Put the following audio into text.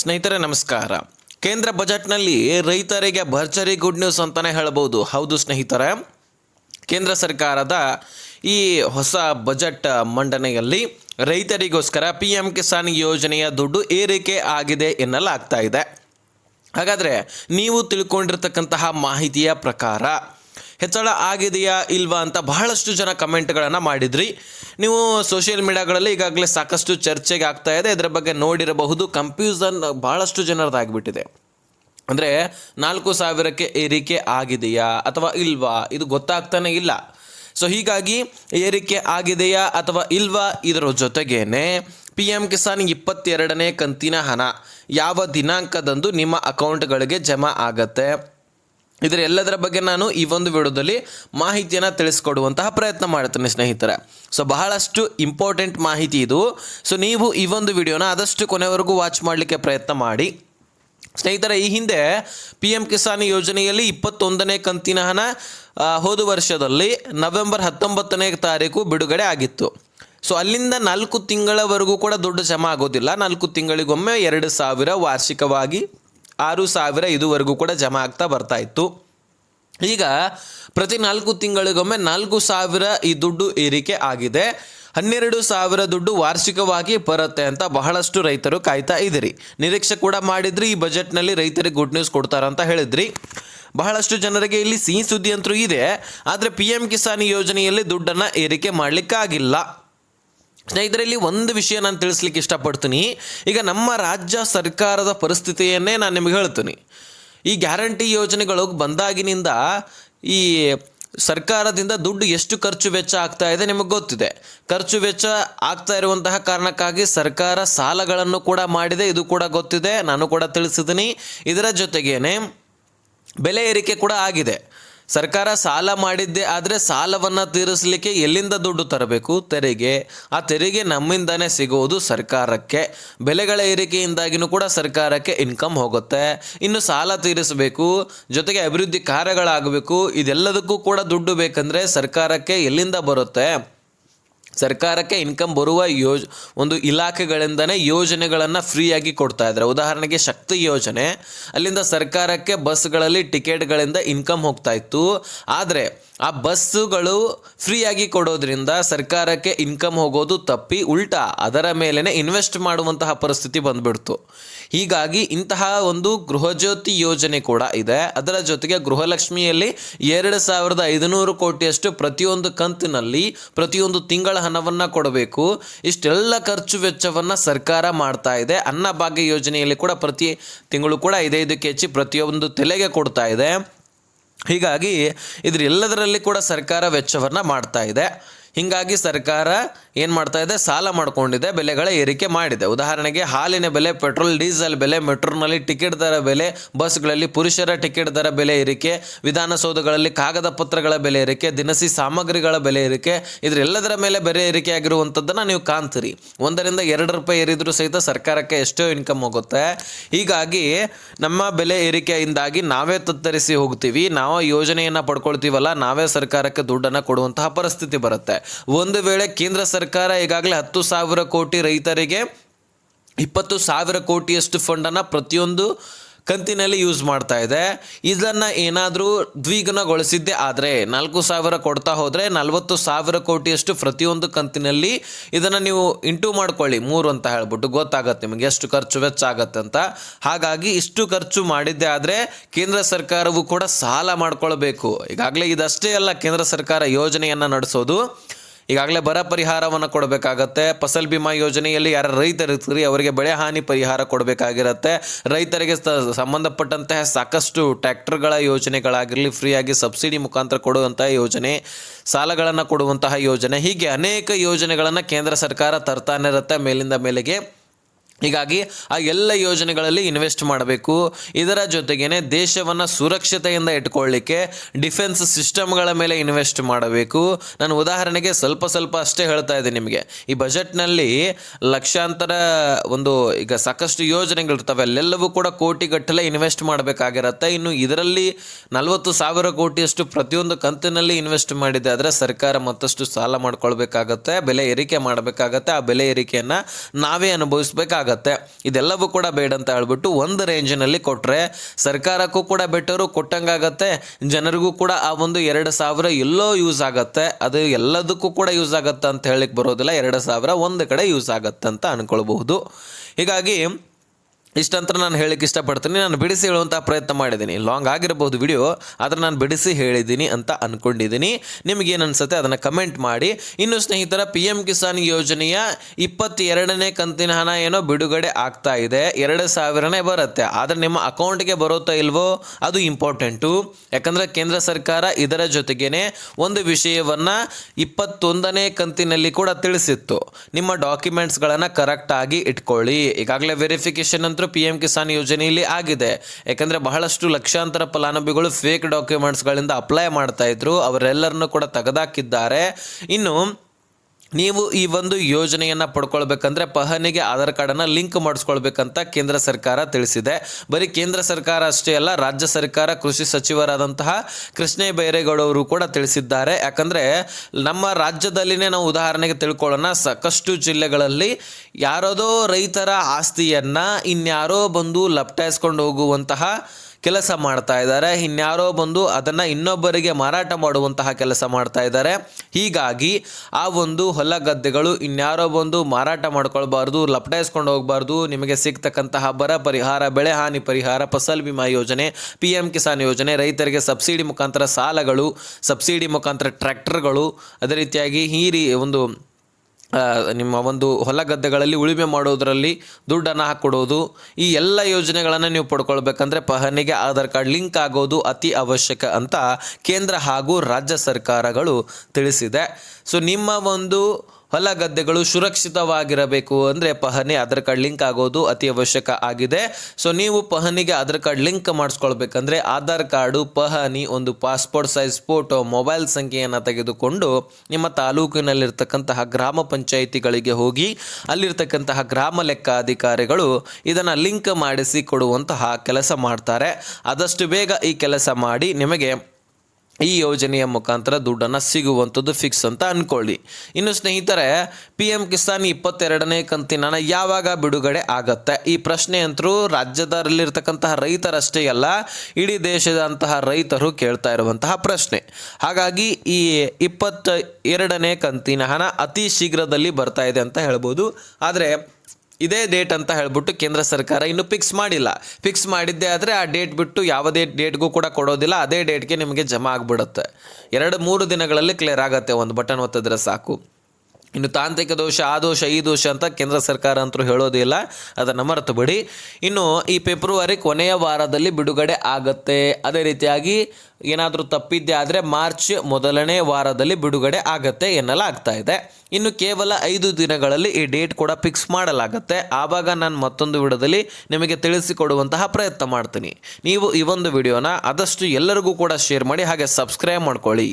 ಸ್ನೇಹಿತರೆ, ನಮಸ್ಕಾರ. ಕೇಂದ್ರ ಬಜೆಟ್ನಲ್ಲಿ ರೈತರಿಗೆ ಭರ್ಜರಿ ಗುಡ್ ನ್ಯೂಸ್ ಅಂತಲೇ ಹೇಳ್ಬೋದು. ಹೌದು ಸ್ನೇಹಿತರೆ. ಕೇಂದ್ರ ಸರ್ಕಾರದ ಈ ಹೊಸ ಬಜೆಟ್ ಮಂಡನೆಯಲ್ಲಿ ರೈತರಿಗೋಸ್ಕರ ಪಿ ಎಂ ಕಿಸಾನ್ ಯೋಜನೆಯ ದುಡ್ಡು ಏರಿಕೆ ಆಗಿದೆ ಎನ್ನಲಾಗ್ತಾ ಇದೆ. ಹಾಗಾದರೆ ನೀವು ತಿಳ್ಕೊಂಡಿರ್ತಕ್ಕಂತಹ ಮಾಹಿತಿಯ ಪ್ರಕಾರ ಹೆಚ್ಚಳ ಆಗಿದೆಯಾ ಇಲ್ವಾ ಅಂತ ಬಹಳಷ್ಟು ಜನ ಕಮೆಂಟ್ಗಳನ್ನು ಮಾಡಿದ್ರಿ. ನೀವು ಸೋಷಿಯಲ್ ಮೀಡಿಯಾಗಳಲ್ಲಿ ಈಗಾಗಲೇ ಸಾಕಷ್ಟು ಚರ್ಚೆಗೆ ಆಗ್ತಾ ಇದೆ. ಇದರ ಬಗ್ಗೆ ನೋಡಿರಬಹುದು. ಕನ್ಫ್ಯೂಸನ್ ಬಹಳಷ್ಟು ಜನರದಾಗಿಬಿಟ್ಟಿದೆ. ಅಂದರೆ ನಾಲ್ಕು ಸಾವಿರಕ್ಕೆ ಏರಿಕೆ ಆಗಿದೆಯಾ ಅಥವಾ ಇಲ್ವಾ? ಇದು ಗೊತ್ತಾಗ್ತಾನೆ ಇಲ್ಲ. ಸೊ ಹೀಗಾಗಿ ಏರಿಕೆ ಆಗಿದೆಯಾ ಅಥವಾ ಇಲ್ವಾ? ಇದರ ಜೊತೆಗೇನೆ ಪಿ ಎಂ ಕಿಸಾನ್ ಇಪ್ಪತ್ತೆರಡನೇ ಕಂತಿನ ಹಣ ಯಾವ ದಿನಾಂಕದಂದು ನಿಮ್ಮ ಅಕೌಂಟ್ಗಳಿಗೆ ಜಮಾ ಆಗತ್ತೆ? ಇದರ ಎಲ್ಲದರ ಬಗ್ಗೆ ನಾನು ಈ ಒಂದು ವಿಡಿಯೋದಲ್ಲಿ ಮಾಹಿತಿಯನ್ನು ತಿಳಿಸ್ಕೊಡುವಂತಹ ಪ್ರಯತ್ನ ಮಾಡ್ತೇನೆ ಸ್ನೇಹಿತರೆ. ಸೊ ಬಹಳಷ್ಟು ಇಂಪಾರ್ಟೆಂಟ್ ಮಾಹಿತಿ ಇದು. ಸೊ ನೀವು ಈ ಒಂದು ವಿಡಿಯೋನ ಆದಷ್ಟು ಕೊನೆವರೆಗೂ ವಾಚ್ ಮಾಡಲಿಕ್ಕೆ ಪ್ರಯತ್ನ ಮಾಡಿ. ಸ್ನೇಹಿತರೆ, ಈ ಹಿಂದೆ ಪಿ ಎಂ ಕಿಸಾನ್ ಯೋಜನೆಯಲ್ಲಿ ಇಪ್ಪತ್ತೊಂದನೇ ಕಂತಿನ ಹಣ ಹೋದ ವರ್ಷದಲ್ಲಿ ನವೆಂಬರ್ ಹತ್ತೊಂಬತ್ತನೇ ತಾರೀಕು ಬಿಡುಗಡೆ ಆಗಿತ್ತು. ಸೊ ಅಲ್ಲಿಂದ ನಾಲ್ಕು ತಿಂಗಳವರೆಗೂ ಕೂಡ ದುಡ್ಡು ಜಮಾ ಆಗೋದಿಲ್ಲ. ನಾಲ್ಕು ತಿಂಗಳಿಗೊಮ್ಮೆ ಎರಡು ಸಾವಿರ ವಾರ್ಷಿಕವಾಗಿ ಆರು ಸಾವಿರ ಇದುವರೆಗೂ ಕೂಡ ಜಮಾ ಆಗ್ತಾ ಬರ್ತಾ ಇತ್ತು. ಈಗ ಪ್ರತಿ ನಾಲ್ಕು ತಿಂಗಳಿಗೊಮ್ಮೆ ನಾಲ್ಕು ಸಾವಿರ ಈ ದುಡ್ಡು ಏರಿಕೆ ಆಗಿದೆ. ಹನ್ನೆರಡು ಸಾವಿರ ದುಡ್ಡು ವಾರ್ಷಿಕವಾಗಿ ಬರುತ್ತೆ ಅಂತ ಬಹಳಷ್ಟು ರೈತರು ಕಾಯ್ತಾ ಇದ್ದೀರಿ. ನಿರೀಕ್ಷೆ ಕೂಡ ಮಾಡಿದ್ರಿ, ಈ ಬಜೆಟ್ನಲ್ಲಿ ರೈತರಿಗೆ ಗುಡ್ ನ್ಯೂಸ್ ಕೊಡ್ತಾರಂತ ಹೇಳಿದ್ರಿ. ಬಹಳಷ್ಟು ಜನರಿಗೆ ಇಲ್ಲಿ ಸಿಹಿ ಸುದ್ದಿ ಅಂತೂ ಇದೆ. ಆದರೆ ಪಿ ಎಂ ಕಿಸಾನ್ ಯೋಜನೆಯಲ್ಲಿ ದುಡ್ಡನ್ನು ಏರಿಕೆ ಮಾಡಲಿಕ್ಕಾಗಿಲ್ಲ. ಸ್ನೇಹಿತರೆ, ಇಲ್ಲಿ ಒಂದು ವಿಷಯ ನಾನು ತಿಳಿಸ್ಲಿಕ್ಕೆ ಇಷ್ಟಪಡ್ತೀನಿ. ಈಗ ನಮ್ಮ ರಾಜ್ಯ ಸರ್ಕಾರದ ಪರಿಸ್ಥಿತಿಯನ್ನೇ ನಾನು ನಿಮಗೆ ಹೇಳ್ತೀನಿ. ಈ ಗ್ಯಾರಂಟಿ ಯೋಜನೆಗಳು ಬಂದಾಗಿನಿಂದ ಈ ಸರ್ಕಾರದಿಂದ ದುಡ್ಡು ಎಷ್ಟು ಖರ್ಚು ವೆಚ್ಚ ಆಗ್ತಾ ಇದೆ ನಿಮಗೆ ಗೊತ್ತಿದೆ. ಖರ್ಚು ವೆಚ್ಚ ಆಗ್ತಾ ಇರುವಂತಹ ಕಾರಣಕ್ಕಾಗಿ ಸರ್ಕಾರ ಸಾಲಗಳನ್ನು ಕೂಡ ಮಾಡಿದೆ, ಇದು ಕೂಡ ಗೊತ್ತಿದೆ, ನಾನು ಕೂಡ ತಿಳಿಸಿದ್ದೀನಿ. ಇದರ ಜೊತೆಗೇನೆ ಬೆಲೆ ಏರಿಕೆ ಕೂಡ ಆಗಿದೆ. ಸರ್ಕಾರ ಸಾಲ ಮಾಡಿದ್ದೆ ಆದರೆ ಸಾಲವನ್ನು ತೀರಿಸಲಿಕ್ಕೆ ಎಲ್ಲಿಂದ ದುಡ್ಡು ತರಬೇಕು? ತೆರಿಗೆ. ಆ ತೆರಿಗೆ ನಮ್ಮಿಂದನೇ ಸಿಗುವುದು ಸರ್ಕಾರಕ್ಕೆ. ಬೆಲೆಗಳ ಏರಿಕೆಯಿಂದಾಗಿನೂ ಕೂಡ ಸರ್ಕಾರಕ್ಕೆ ಇನ್ಕಮ್ ಹೋಗುತ್ತೆ. ಇನ್ನು ಸಾಲ ತೀರಿಸಬೇಕು, ಜೊತೆಗೆ ಅಭಿವೃದ್ಧಿ ಕಾರ್ಯಗಳಾಗಬೇಕು, ಇದೆಲ್ಲದಕ್ಕೂ ಕೂಡ ದುಡ್ಡು ಬೇಕಂದರೆ ಸರ್ಕಾರಕ್ಕೆ ಎಲ್ಲಿಂದ ಬರುತ್ತೆ? ಸರ್ಕಾರಕ್ಕೆ ಇನ್ಕಮ್ ಬರುವ ಯೋಜ್, ಒಂದು ಇಲಾಖೆಗಳಿಂದನೇ ಯೋಜನೆಗಳನ್ನು ಫ್ರೀಯಾಗಿ ಕೊಡ್ತಾ ಇದ್ದಾರೆ. ಉದಾಹರಣೆಗೆ ಶಕ್ತಿ ಯೋಜನೆ, ಅಲ್ಲಿಂದ ಸರ್ಕಾರಕ್ಕೆ ಬಸ್ಗಳಲ್ಲಿ ಟಿಕೆಟ್ಗಳಿಂದ ಇನ್ಕಮ್ ಹೋಗ್ತಾ ಇತ್ತು. ಆದರೆ ಆ ಬಸ್ಸುಗಳು ಫ್ರೀಯಾಗಿ ಕೊಡೋದ್ರಿಂದ ಸರ್ಕಾರಕ್ಕೆ ಇನ್ಕಮ್ ಹೋಗೋದು ತಪ್ಪಿ, ಉಲ್ಟಾ ಅದರ ಮೇಲೇ ಇನ್ವೆಸ್ಟ್ ಮಾಡುವಂತಹ ಪರಿಸ್ಥಿತಿ ಬಂದ್ಬಿಡ್ತು. ಹೀಗಾಗಿ ಇಂತಹ ಒಂದು ಗೃಹಜ್ಯೋತಿ ಯೋಜನೆ ಕೂಡ ಇದೆ. ಅದರ ಜೊತೆಗೆ ಗೃಹಲಕ್ಷ್ಮಿಯಲ್ಲಿ ಎರಡು ಸಾವಿರದ ಐದುನೂರು ಕೋಟಿಯಷ್ಟು ಪ್ರತಿಯೊಂದು ಕಂತಿನಲ್ಲಿ ಪ್ರತಿಯೊಂದು ತಿಂಗಳ ಹಣವನ್ನು ಕೊಡಬೇಕು. ಇಷ್ಟೆಲ್ಲ ಖರ್ಚು ವೆಚ್ಚವನ್ನು ಸರ್ಕಾರ ಮಾಡ್ತಾ ಇದೆ. ಅನ್ನಭಾಗ್ಯ ಯೋಜನೆಯಲ್ಲಿ ಕೂಡ ಪ್ರತಿ ತಿಂಗಳು ಕೂಡ ಇದೇ ಇದಕ್ಕೆ ಹೆಚ್ಚಿ ಪ್ರತಿಯೊಂದು ತೆಲೆಗೆ ಕೊಡ್ತಾ ಇದೆ. ಹೀಗಾಗಿ ಇದ್ರ ಎಲ್ಲದರಲ್ಲಿ ಕೂಡ ಸರ್ಕಾರ ವೆಚ್ಚವನ್ನು ಮಾಡ್ತಾ ಇದೆ. ಹೀಗಾಗಿ ಸರ್ಕಾರ ಏನು ಮಾಡ್ತಾ ಇದೆ? ಸಾಲ ಮಾಡಿಕೊಂಡಿದೆ, ಬೆಲೆಗಳ ಏರಿಕೆ ಮಾಡಿದೆ. ಉದಾಹರಣೆಗೆ ಹಾಲಿನ ಬೆಲೆ, ಪೆಟ್ರೋಲ್, ಡೀಸೆಲ್ ಬೆಲೆ, ಮೆಟ್ರೋನಲ್ಲಿ ಟಿಕೆಟ್ ದರ ಬೆಲೆ, ಬಸ್ಗಳಲ್ಲಿ ಪುರುಷರ ಟಿಕೆಟ್ ದರ ಬೆಲೆ ಏರಿಕೆ, ವಿಧಾನಸೌಧಗಳಲ್ಲಿ ಕಾಗದ ಪತ್ರಗಳ ಬೆಲೆ ಏರಿಕೆ, ದಿನಸಿ ಸಾಮಗ್ರಿಗಳ ಬೆಲೆ ಏರಿಕೆ, ಇದರೆಲ್ಲದರ ಮೇಲೆ ಬೆಲೆ ಏರಿಕೆ ಆಗಿರುವಂಥದ್ದನ್ನು ನೀವು ಕಾಣ್ತೀರಿ. ಒಂದರಿಂದ ಎರಡು ರೂಪಾಯಿ ಏರಿದರೂ ಸಹಿತ ಸರ್ಕಾರಕ್ಕೆ ಎಷ್ಟೋ ಇನ್ಕಮ್ ಹೋಗುತ್ತೆ. ಹೀಗಾಗಿ ನಮ್ಮ ಬೆಲೆ ಏರಿಕೆಯಿಂದಾಗಿ ನಾವೇ ತತ್ತರಿಸಿ ಹೋಗ್ತೀವಿ, ನಾವು ಯೋಜನೆಯನ್ನು ಪಡ್ಕೊಳ್ತೀವಲ್ಲ, ನಾವೇ ಸರ್ಕಾರಕ್ಕೆ ದುಡ್ಡನ್ನು ಕೊಡುವಂತಹ ಪರಿಸ್ಥಿತಿ ಬರುತ್ತೆ. ಒಂದು ವೇಳೆ ಕೇಂದ್ರ ಸರ್ಕಾರ ಈಗಾಗಲೇ ಹತ್ತು ಸಾವಿರ ಕೋಟಿ ರೈತರಿಗೆ ಇಪ್ಪತ್ತು ಸಾವಿರ ಕೋಟಿಯಷ್ಟು ಫಂಡನ್ನು ಪ್ರತಿಯೊಂದು ಕಂತಿನಲ್ಲಿ ಯೂಸ್ ಮಾಡ್ತಾ ಇದೆ. ಇದನ್ನು ಏನಾದರೂ ದ್ವಿಗುಣಗೊಳಿಸಿದ್ದೇ ಆದರೆ ನಾಲ್ಕು ಸಾವಿರ ಕೊಡ್ತಾ ಹೋದರೆ ನಲವತ್ತು ಸಾವಿರ ಕೋಟಿಯಷ್ಟು ಪ್ರತಿಯೊಂದು ಕಂತಿನಲ್ಲಿ ಇದನ್ನು ನೀವು ಇಂಟು ಮಾಡ್ಕೊಳ್ಳಿ. ಮೂರು ಅಂತ ಹೇಳ್ಬಿಟ್ಟು ಗೊತ್ತಾಗತ್ತೆ ನಿಮಗೆ ಎಷ್ಟು ಖರ್ಚು ವೆಚ್ಚ ಆಗತ್ತೆ ಅಂತ. ಹಾಗಾಗಿ ಇಷ್ಟು ಖರ್ಚು ಮಾಡಿದ್ದೆ ಆದರೆ ಕೇಂದ್ರ ಸರ್ಕಾರವು ಕೂಡ ಸಾಲ ಮಾಡ್ಕೊಳ್ಬೇಕು. ಈಗಾಗಲೇ ಇದಷ್ಟೇ ಅಲ್ಲ ಕೇಂದ್ರ ಸರ್ಕಾರ ಯೋಜನೆಯನ್ನು ನಡೆಸೋದು. ಈಗಾಗಲೇ ಬರ ಪರಿಹಾರವನ್ನು ಕೊಡಬೇಕಾಗತ್ತೆ. ಫಸಲ್ ಬಿಮಾ ಯೋಜನೆಯಲ್ಲಿ ಯಾರು ರೈತರು ಇರ್ತೀರಿ, ಅವರಿಗೆ ಬೆಳೆ ಹಾನಿ ಪರಿಹಾರ ಕೊಡಬೇಕಾಗಿರುತ್ತೆ. ರೈತರಿಗೆ ಸಂಬಂಧಪಟ್ಟಂತಹ ಸಾಕಷ್ಟು ಟ್ಯಾಕ್ಟರ್ಗಳ ಯೋಜನೆಗಳಾಗಿರಲಿ, ಫ್ರೀಯಾಗಿ ಸಬ್ಸಿಡಿ ಮುಖಾಂತರ ಕೊಡುವಂತಹ ಯೋಜನೆ, ಸಾಲಗಳನ್ನು ಕೊಡುವಂತಹ ಯೋಜನೆ, ಹೀಗೆ ಅನೇಕ ಯೋಜನೆಗಳನ್ನು ಕೇಂದ್ರ ಸರ್ಕಾರ ತರ್ತಾನೆ ಇರುತ್ತೆ ಮೇಲಿಂದ ಮೇಲೆಗೆ. ಹೀಗಾಗಿ ಆ ಎಲ್ಲ ಯೋಜನೆಗಳಲ್ಲಿ ಇನ್ವೆಸ್ಟ್ ಮಾಡಬೇಕು. ಇದರ ಜೊತೆಗೇನೆ ದೇಶವನ್ನು ಸುರಕ್ಷತೆಯಿಂದ ಇಟ್ಕೊಳ್ಳಿಕ್ಕೆ ಡಿಫೆನ್ಸ್ ಸಿಸ್ಟಮ್ಗಳ ಮೇಲೆ ಇನ್ವೆಸ್ಟ್ ಮಾಡಬೇಕು. ನಾನು ಉದಾಹರಣೆಗೆ ಸ್ವಲ್ಪ ಸ್ವಲ್ಪ ಅಷ್ಟೇ ಹೇಳ್ತಾ ಇದ್ದೀನಿ ನಿಮಗೆ. ಈ ಬಜೆಟ್ನಲ್ಲಿ ಲಕ್ಷಾಂತರ ಒಂದು ಈಗ ಸಾಕಷ್ಟು ಯೋಜನೆಗಳಿರ್ತವೆ ಅಲ್ಲೆಲ್ಲವೂ ಕೂಡ ಕೋಟಿಗಟ್ಟಲೆ ಇನ್ವೆಸ್ಟ್ ಮಾಡಬೇಕಾಗಿರತ್ತೆ. ಇನ್ನು ಇದರಲ್ಲಿ ನಲವತ್ತು ಸಾವಿರ ಕೋಟಿಯಷ್ಟು ಪ್ರತಿಯೊಂದು ಕಂತಿನಲ್ಲಿ ಇನ್ವೆಸ್ಟ್ ಮಾಡಿದೆ ಆದರೆ ಸರ್ಕಾರ ಮತ್ತಷ್ಟು ಸಾಲ ಮಾಡ್ಕೊಳ್ಬೇಕಾಗತ್ತೆ. ಬೆಲೆ ಏರಿಕೆ ಮಾಡಬೇಕಾಗತ್ತೆ. ಆ ಬೆಲೆ ಏರಿಕೆಯನ್ನು ನಾವೇ ಅನುಭವಿಸ್ಬೇಕಾಗತ್ತೆ. ಆಗತ್ತೆ. ಇದೆಲ್ಲವೂ ಕೂಡ ಬೇಡ ಅಂತ ಹೇಳ್ಬಿಟ್ಟು ಒಂದು ರೇಂಜಿನಲ್ಲಿ ಕೊಟ್ಟರೆ ಸರ್ಕಾರಕ್ಕೂ ಕೂಡ ಬೆಟರು, ಕೊಟ್ಟಂಗಾಗತ್ತೆ. ಜನರಿಗೂ ಕೂಡ ಆ ಒಂದು ಎರಡು ಸಾವಿರ ಎಲ್ಲೋ ಯೂಸ್ ಆಗುತ್ತೆ. ಅದು ಎಲ್ಲದಕ್ಕೂ ಕೂಡ ಯೂಸ್ ಆಗತ್ತೆ ಅಂತ ಹೇಳಕ್ಕೆ ಬರೋದಿಲ್ಲ. ಎರಡು ಸಾವಿರ ಒಂದು ಕಡೆ ಯೂಸ್ ಆಗತ್ತೆ ಅಂತ ಅನ್ಕೊಳ್ಬಹುದು. ಹೀಗಾಗಿ ಇಷ್ಟಂತ ನಾನು ಹೇಳಕ್ಕೆ ಇಷ್ಟಪಡ್ತೀನಿ. ನಾನು ಬಿಡಿಸಿ ಹೇಳುವಂಥ ಪ್ರಯತ್ನ ಮಾಡಿದ್ದೀನಿ. ಲಾಂಗ್ ಆಗಿರಬಹುದು ವಿಡಿಯೋ ಆದರೆ ನಾನು ಬಿಡಿಸಿ ಹೇಳಿದ್ದೀನಿ ಅಂತ ಅಂದ್ಕೊಂಡಿದ್ದೀನಿ ನಿಮಗೇನು ಅನಿಸುತ್ತೆ ಅದನ್ನು ಕಮೆಂಟ್ ಮಾಡಿ. ಇನ್ನು ಸ್ನೇಹಿತರ ಪಿ ಎಂ ಕಿಸಾನ್ ಯೋಜನೆಯ ಇಪ್ಪತ್ತೆರಡನೇ ಕಂತಿನ ಹಣ ಏನೋ ಬಿಡುಗಡೆ ಆಗ್ತಾ ಇದೆ. ಎರಡು ಸಾವಿರನೇ ಬರುತ್ತೆ. ಆದರೆ ನಿಮ್ಮ ಅಕೌಂಟ್ಗೆ ಬರುತ್ತಾ ಇಲ್ವೋ? ಅದು ಇಂಪಾರ್ಟೆಂಟು ಯಾಕಂದರೆ ಕೇಂದ್ರ ಸರ್ಕಾರ ಇದರ ಜೊತೆಗೇ ಒಂದು ವಿಷಯವನ್ನು ಇಪ್ಪತ್ತೊಂದನೇ ಕಂತಿನಲ್ಲಿ ಕೂಡ ತಿಳಿಸಿತ್ತು. ನಿಮ್ಮ ಡಾಕ್ಯುಮೆಂಟ್ಸ್ಗಳನ್ನು ಕರೆಕ್ಟಾಗಿ ಇಟ್ಕೊಳ್ಳಿ. ಈಗಾಗಲೇ ವೆರಿಫಿಕೇಶನ್ ಅಂತೂ ಪಿ ಎಂ ಕಿಸಾನ್ ಯೋಜನೆಯಲ್ಲಿ ಆಗಿದೆ. ಯಾಕಂದರೆ ಬಹಳಷ್ಟು ಲಕ್ಷಾಂತರ ಫಲಾನುಭವಿಗಳು ಫೇಕ್ ಡಾಕ್ಯುಮೆಂಟ್ಸ್ಗಳಿಂದ ಅಪ್ಲೈ ಮಾಡ್ತಾ ಇದ್ರು. ಅವರೆಲ್ಲರನ್ನು ಕೂಡ ತೆಗೆದಾಕಿದ್ದಾರೆ. ಇನ್ನು ನೀವು ಈ ಒಂದು ಯೋಜನೆಯನ್ನು ಪಡ್ಕೊಳ್ಬೇಕಂದ್ರೆ ಪಹನಿಗೆ ಆಧಾರ್ ಕಾರ್ಡನ್ನು ಲಿಂಕ್ ಮಾಡಿಸ್ಕೊಳ್ಬೇಕಂತ ಕೇಂದ್ರ ಸರ್ಕಾರ ತಿಳಿಸಿದೆ. ಬರೀ ಕೇಂದ್ರ ಸರ್ಕಾರ ಅಷ್ಟೇ ಅಲ್ಲ, ರಾಜ್ಯ ಸರ್ಕಾರ, ಕೃಷಿ ಸಚಿವರಾದಂತಹ ಕೃಷ್ಣ ಬೈರೇಗೌಡ ಅವರು ಕೂಡ ತಿಳಿಸಿದ್ದಾರೆ. ಯಾಕಂದರೆ ನಮ್ಮ ರಾಜ್ಯದಲ್ಲಿನೇ ನಾವು ಉದಾಹರಣೆಗೆ ತಿಳ್ಕೊಳ್ಳೋಣ, ಸಾಕಷ್ಟು ಜಿಲ್ಲೆಗಳಲ್ಲಿ ಯಾರದೋ ರೈತರ ಆಸ್ತಿಯನ್ನು ಇನ್ಯಾರೋ ಬಂದು ಲಪ್ಟಾಯಿಸ್ಕೊಂಡು ಹೋಗುವಂತಹ ಕೆಲಸ ಮಾಡ್ತಾ ಇದ್ದಾರೆ. ಇನ್ಯಾರೋ ಬಂದು ಅದನ್ನು ಇನ್ನೊಬ್ಬರಿಗೆ ಮಾರಾಟ ಮಾಡುವಂತಹ ಕೆಲಸ ಮಾಡ್ತಾ ಇದ್ದಾರೆ. ಹೀಗಾಗಿ ಆ ಒಂದು ಹೊಲ ಗದ್ದೆಗಳು ಇನ್ಯಾರೋ ಬಂದು ಮಾರಾಟ ಮಾಡ್ಕೊಳ್ಬಾರ್ದು ಲಪಟಾಯಿಸ್ಕೊಂಡು ಹೋಗಬಾರ್ದು. ನಿಮಗೆ ಸಿಗ್ತಕ್ಕಂತಹ ಬರ ಪರಿಹಾರ, ಬೆಳೆ ಹಾನಿ ಪರಿಹಾರ, ಫಸಲ್ ಬಿಮಾ ಯೋಜನೆ ಪಿ ಎಂ ಕಿಸಾನ್ ಯೋಜನೆ, ರೈತರಿಗೆ ಸಬ್ಸಿಡಿ ಮುಖಾಂತರ ಸಾಲಗಳು, ಸಬ್ಸಿಡಿ ಮುಖಾಂತರ ಟ್ರ್ಯಾಕ್ಟರ್ಗಳು, ಅದೇ ರೀತಿಯಾಗಿ ಈ ರೀ ಒಂದು ನಿಮ್ಮ ಒಂದು ಹೊಲ ಗದ್ದೆಗಳಲ್ಲಿ ಉಳುಮೆ ಮಾಡೋದರಲ್ಲಿ ದುಡ್ಡನ್ನು ಹಾಕ್ಕೊಡೋದು, ಈ ಎಲ್ಲ ಯೋಜನೆಗಳನ್ನು ನೀವು ಪಡ್ಕೊಳ್ಬೇಕಂದ್ರೆ ಪಹನಿಗೆ ಆಧಾರ್ ಕಾರ್ಡ್ ಲಿಂಕ್ ಆಗೋದು ಅತಿ ಅವಶ್ಯಕ ಅಂತ ಕೇಂದ್ರ ಹಾಗೂ ರಾಜ್ಯ ಸರ್ಕಾರಗಳು ತಿಳಿಸಿದೆ. ಸೊ ನಿಮ್ಮ ಒಂದು ಹೊಲ ಗದ್ದೆಗಳು ಸುರಕ್ಷಿತವಾಗಿರಬೇಕು ಅಂದರೆ ಪಹನಿ ಆಧಾರ್ ಕಾರ್ಡ್ ಲಿಂಕ್ ಆಗೋದು ಅತಿ ಅವಶ್ಯಕ ಆಗಿದೆ. ಸೊ ನೀವು ಪಹನಿಗೆ ಆಧಾರ್ ಕಾರ್ಡ್ ಲಿಂಕ್ ಮಾಡಿಸ್ಕೊಳ್ಬೇಕಂದ್ರೆ ಆಧಾರ್ ಕಾರ್ಡು ಪಹನಿ ಒಂದು ಪಾಸ್ಪೋರ್ಟ್ ಸೈಜ್, ಫೋಟೋ, ಮೊಬೈಲ್ ಸಂಖ್ಯೆಯನ್ನು ತೆಗೆದುಕೊಂಡು ನಿಮ್ಮ ತಾಲೂಕಿನಲ್ಲಿರ್ತಕ್ಕಂತಹ ಗ್ರಾಮ ಪಂಚಾಯಿತಿಗಳಿಗೆ ಹೋಗಿ ಅಲ್ಲಿರ್ತಕ್ಕಂತಹ ಗ್ರಾಮ ಲೆಕ್ಕಾಧಿಕಾರಿಗಳು ಇದನ್ನು ಲಿಂಕ್ ಮಾಡಿಸಿ ಕೊಡುವಂತಹ ಕೆಲಸ ಮಾಡ್ತಾರೆ. ಆದಷ್ಟು ಬೇಗ ಈ ಕೆಲಸ ಮಾಡಿ ನಿಮಗೆ ಈ ಯೋಜನೆಯ ಮುಖಾಂತರ ದುಡ್ಡನ್ನು ಸಿಗುವಂಥದ್ದು ಫಿಕ್ಸ್ ಅಂತ ಅಂದ್ಕೊಳ್ಳಿ ಇನ್ನು ಸ್ನೇಹಿತರೆ ಪಿ ಎಂ ಕಿಸಾನ್ ಇಪ್ಪತ್ತೆರಡನೇ ಕಂತಿನ ಹಣ ಯಾವಾಗ ಬಿಡುಗಡೆ ಆಗತ್ತೆ? ಈ ಪ್ರಶ್ನೆ ಅಂತರೂ ರಾಜ್ಯದಲ್ಲಿರ್ತಕ್ಕಂತಹ ರೈತರಷ್ಟೇ ಅಲ್ಲ, ಇಡೀ ದೇಶದಂತಹ ರೈತರು ಕೇಳ್ತಾ ಇರುವಂತಹ ಪ್ರಶ್ನೆ. ಹಾಗಾಗಿ ಈ ಇಪ್ಪತ್ತ ಎರಡನೇ ಕಂತಿನ ಹಣ ಅತಿ ಶೀಘ್ರದಲ್ಲಿ ಬರ್ತಾ ಇದೆ ಅಂತ ಹೇಳ್ಬೋದು. ಆದರೆ ಇದೇ ಡೇಟ್ ಅಂತ ಹೇಳ್ಬಿಟ್ಟು ಕೇಂದ್ರ ಸರ್ಕಾರ ಇನ್ನು ಫಿಕ್ಸ್ ಮಾಡಿಲ್ಲ. ಫಿಕ್ಸ್ ಮಾಡಿದ್ದೇ ಆದರೆ ಆ ಡೇಟ್ ಬಿಟ್ಟು ಯಾವುದೇ ಡೇಟ್ಗೂ ಕೂಡ ಕೊಡೋದಿಲ್ಲ. ಅದೇ ಡೇಟ್ಗೆ ನಿಮಗೆ ಜಮಾ ಆಗಿಬಿಡುತ್ತೆ. ಎರಡು ಮೂರು ದಿನಗಳಲ್ಲಿ ಕ್ಲಿಯರ್ ಆಗುತ್ತೆ. ಒಂದು ಬಟನ್ ಒತ್ತಿದ್ರೆ ಸಾಕು. ಇನ್ನು ತಾಂತ್ರಿಕ ದೋಷ, ಆ ದೋಷ, ಈ ದೋಷ ಅಂತ ಕೇಂದ್ರ ಸರ್ಕಾರ ಅಂತೂ ಹೇಳೋದಿಲ್ಲ ಅದನ್ನು ಮರೆತು ಬಿಡಿ ಇನ್ನು ಈ ಫೆಬ್ರವರಿ ಕೊನೆಯ ವಾರದಲ್ಲಿ ಬಿಡುಗಡೆ ಆಗುತ್ತೆ. ಅದೇ ರೀತಿಯಾಗಿ ಏನಾದರೂ ತಪ್ಪಿದ್ದೆ ಆದರೆ ಮಾರ್ಚ್ ಮೊದಲನೇ ವಾರದಲ್ಲಿ ಬಿಡುಗಡೆ ಆಗತ್ತೆ ಎನ್ನಲಾಗ್ತಾ ಇದೆ. ಇನ್ನು ಕೇವಲ ಐದು ದಿನಗಳಲ್ಲಿ ಈ ಡೇಟ್ ಕೂಡ ಫಿಕ್ಸ್ ಮಾಡಲಾಗುತ್ತೆ. ಆವಾಗ ನಾನು ಮತ್ತೊಂದು ವಿಡಿಯೋದಲ್ಲಿ ನಿಮಗೆ ತಿಳಿಸಿಕೊಡುವಂತಹ ಪ್ರಯತ್ನ ಮಾಡ್ತೀನಿ. ನೀವು ಈ ಒಂದು ವಿಡಿಯೋನ ಆದಷ್ಟು ಎಲ್ಲರಿಗೂ ಕೂಡ ಶೇರ್ ಮಾಡಿ, ಹಾಗೆ ಸಬ್ಸ್ಕ್ರೈಬ್ ಮಾಡ್ಕೊಳ್ಳಿ.